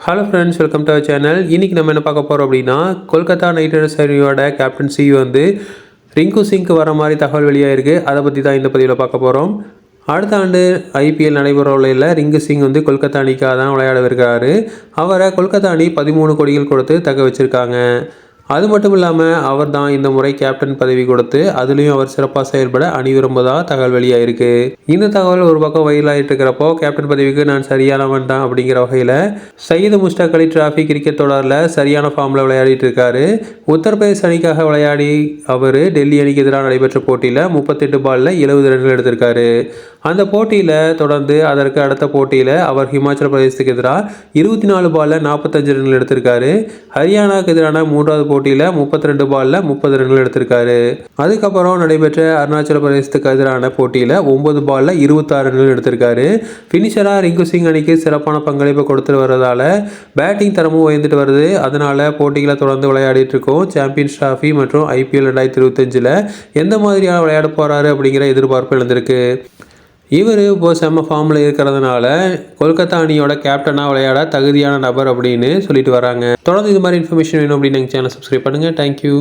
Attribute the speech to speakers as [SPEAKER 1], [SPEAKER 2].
[SPEAKER 1] Hello friends welcome to our channel இன்றைக்கி நம்ம என்ன பார்க்க போகிறோம் அப்படின்னா கொல்கத்தா நைட் ரைடர்ஸ் அணியோட கேப்டன்சி வந்து ரிங்கு சிங்க்கு வர மாதிரி தகவல் வெளியாயிருக்கு அதை பற்றி தான் இந்த பதிவில் பார்க்க போகிறோம் அடுத்த ஆண்டு ஐபிஎல் நடைபெற உள்ள ரிங்கு சிங் வந்து கொல்கத்தா அணிக்காக தான் விளையாடவிருக்காரு அவரை கொல்கத்தா அணி பதிமூணு கோடிகள் கொடுத்து தக்க வச்சுருக்காங்க. அது மட்டும் இல்லாமல் அவர் தான் இந்த முறை கேப்டன் பதவி கொடுத்து அதுலேயும் அவர் சிறப்பாக செயல்பட அணி விரும்புவதாக தகவல் வெளியாயிருக்கு. இந்த தகவல் ஒரு பக்கம் வயலாகிட்டு இருக்கிறப்போ கேப்டன் பதவிக்கு நான் சரியானவன் தான் அப்படிங்கிற வகையில் சயீது முஸ்டாக் அலி டிராஃபி கிரிக்கெட் தொடரில் சரியான ஃபார்மில் விளையாடிட்டு இருக்காரு. உத்தரப்பிரதேச அணிக்காக விளையாடி அவர் டெல்லி அணிக்கு எதிராக நடைபெற்ற போட்டியில் முப்பத்தெட்டு பாலில் எழுபது ரன்கள் எடுத்திருக்காரு. அந்த போட்டியில் தொடர்ந்து அதற்கு அடுத்த போட்டியில் அவர் ஹிமாச்சல பிரதேசத்துக்கு எதிராக இருபத்தி நாலு பாலில் நாற்பத்தஞ்சு ரன்கள் எடுத்திருக்காரு. ஹரியானாவுக்கு எதிரான மூன்றாவது போட்டியில் முப்பத்தி ரெண்டு பாலில் முப்பது ரன்கள் எடுத்திருக்காரு. அதுக்கப்புறம் நடைபெற்ற அருணாச்சல பிரதேசத்துக்கு எதிரான போட்டியில் ஒன்பது பாலில் இருபத்தாறு ரன்கள் எடுத்திருக்காரு. ஃபினிஷராக ரிங்கு சிங் அணிக்கு சிறப்பான பங்களிப்பை கொடுத்துட்டு வர்றதால பேட்டிங் தரமும் உயர்ந்துட்டு வருது. அதனால் போட்டிகளை தொடர்ந்து விளையாடிட்டு இருக்கோம். சாம்பியன்ஸ் டிராஃபி மற்றும் ஐபிஎல் ரெண்டாயிரத்தி இருபத்தஞ்சில் எந்த மாதிரியான விளையாட போகிறாரு அப்படிங்கிற எதிர்பார்ப்பு எழுந்திருக்கு. இவர் இப்போ செம்ம ஃபார்மில் இருக்கிறதுனால கொல்கத்தா அணியோட கேப்டனாக விளையாட தகுதியான நபர் அப்படின்னு சொல்லிட்டு வராங்க தொடர்ந்து இது மாதிரி இன்ஃபர்மேஷன் வேணும் அப்படின்னு எங்கள் சேனல் சப்ஸ்கிரைப் பண்ணுங்கள் தேங்க்யூ